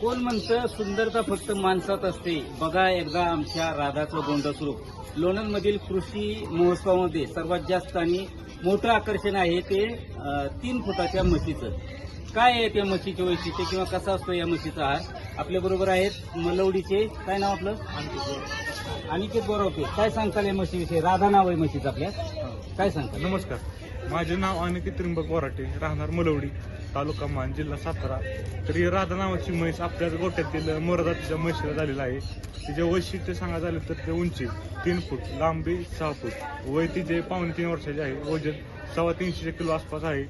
कोण म्हणतं सुंदरता फक्त माणसात असते? बघा एकदा आमच्या राधाचं गोंडस्वरूप लोणंदमधील कृषी महोत्सवामध्ये सर्वात जास्त आणि मोठं आकर्षण आहे ते तीन फुटाच्या म्हशीचं. काय आहे त्या म्हशीचे वैशिष्ट्य किंवा कसा असतो या म्हशीचा आहार? आपल्या बरोबर आहेत मलवडीचे काय नाव आपलं? अनिकेत बोरावते. काय सांगताल या म्हशीविषयी? राधा नाव आहे म्हशीचं आपल्या. काय सांगताल? नमस्कार. माझे नाव अनिकेत त्रिंबक बोराटे राहणार मलवडी. तालुका मान जिल्हा सातारा. तर ही राधा नावाची म्हैस आपल्याच गोट्यातील मोरदाच्या म्हशीला झालेला आहे. तिचे वैशिष्ट्य सांगा झाले तर ते उंची तीन फूट लांबी सहा फूट. वय तिचे पावणे तीन वर्षाचे आहे. वजन सव्वा तीनशे किलो आसपास आहे.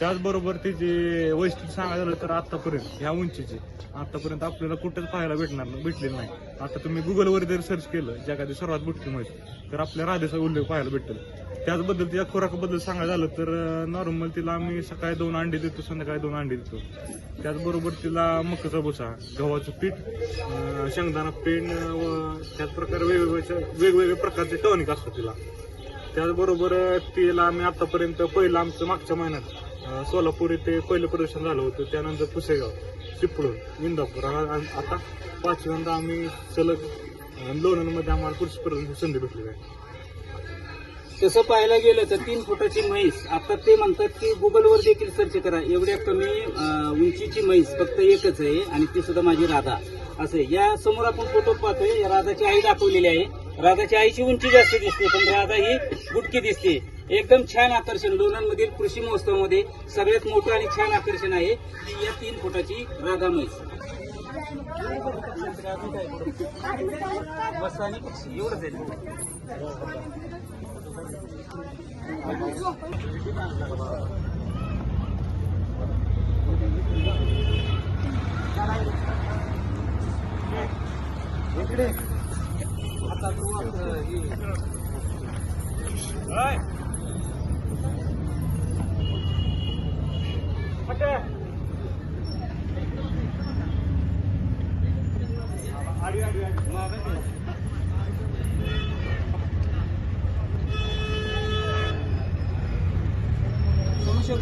त्याचबरोबर तिचे वैशिष्ट्य सांगा झालं तर आत्तापर्यंत ह्या उंचीचे आत्तापर्यंत आपल्याला कुठेच पाहायला भेटणार भेटलेलं नाही. आता तुम्ही गुगलवर जर सर्च केलं जगातील सर्वात मोठी म्हैस तर आपल्या राधेचा उल्लेख पाहायला भेटेल. त्याचबद्दल तिच्या खुराकाबद्दल सांगायचं झालं तर नॉर्मल तिला आम्ही सकाळी दोन अंडे देतो संध्याकाळी दोन अंडे देतो. त्याचबरोबर तिला मकाचा भुसा गव्हाचं पीठ शेंगदाणा पेंड व त्याच प्रकारे वेगवेगळ्या वेगवेगळ्या प्रकारचे टॉनिक असतात तिला. त्याचबरोबर तिला आम्ही आतापर्यंत पहिलं आमचं मागच्या महिन्यात सोलापूर येथे पहिलं प्रदर्शन झालं होतं त्यानंतर पुसेगाव चिपळूण इंदापूर आणि आता पाचव्यांदा आम्ही सलग लोणमध्ये लोणंदमध्ये आम्हाला पुरुष प्रदर्शन संधी भेटली आहे. तसं पाहायला गेलं तर तीन फुटाची म्हैस आता ते म्हणतात की गुगलवर देखील सर्च करा. एवढ्या कमी उंचीची म्हैस फक्त एकच आहे आणि ती सुद्धा माझी राधा. असं या समोर आपण फोटो पाहतोय या राधाची आई दाखवलेली आहे. राधाची आईची उंची जास्त दिसते पण राधा ही गुटकी दिसते. एकदम छान आकर्षण. लोणांमधील कृषी महोत्सवामध्ये सगळ्यात मोठं आणि छान आकर्षण आहे ती या तीन फुटाची राधा म्हैस. बस आणि पक्षी एवढंच आहे इकडे आता तू ಸೋಮಶೇಖರ್